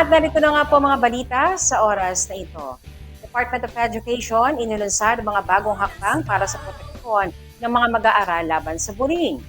At narito na nga po mga balita sa oras na ito. Department of Education inilunsad mga bagong hakbang para sa proteksyon ng mga mag-aaral laban sa bullying.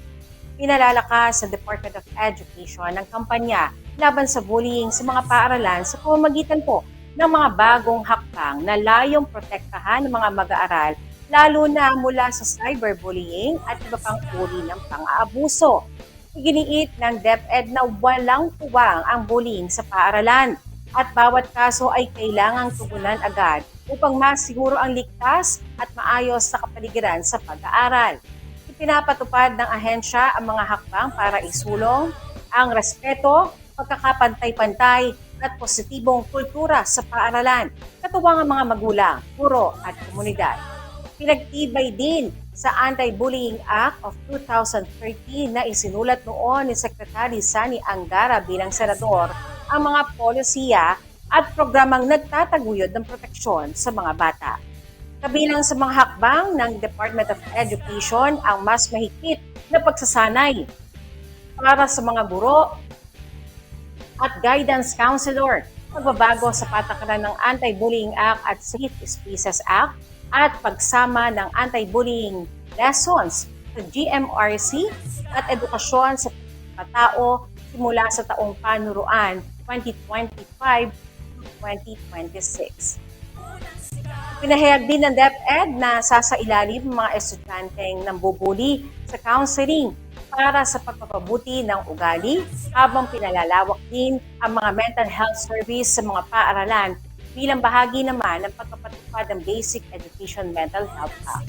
Pinalalakas sa Department of Education ang kampanya laban sa bullying sa mga paaralan sa pamamagitan po ng mga bagong hakbang na layong protektahan ng mga mag-aaral lalo na mula sa cyberbullying at iba pang uri ng pang-aabuso. Iginiit ng DepEd na walang puwang ang bullying sa paaralan at bawat kaso ay kailangang tugunan agad upang masiguro ang ligtas at maayos na kapaligiran sa pag-aaral. Ipinapatupad ng ahensya ang mga hakbang para isulong ang respeto, pagkakapantay-pantay at positibong kultura sa paaralan, katuwang ang mga magulang, guro at komunidad. Pinagtibay din sa Anti-Bullying Act of 2013 na isinulat noon ni Secretary Sani Angara bilang senador ang mga polisiya at programang nagtataguyod ng proteksyon sa mga bata. Kabilang sa mga hakbang ng Department of Education ang mas mahigpit na pagsasanay para sa mga guro at guidance counselor, pagbabago sa patakaran ng Anti-Bullying Act at Safe Spaces Act, at pagsama ng anti-bullying lessons sa GMRC at edukasyon sa katao simula sa taong panuruan 2025-2026. Pinahayag din ng DepEd na sasailalim mga estudyanteng nambubuli sa counseling para sa pagpapabuti ng ugali habang pinalalawak din ang mga mental health service sa mga paaralan bilang bahagi naman ng pagpapatupad ng Basic Education Mental Health Act.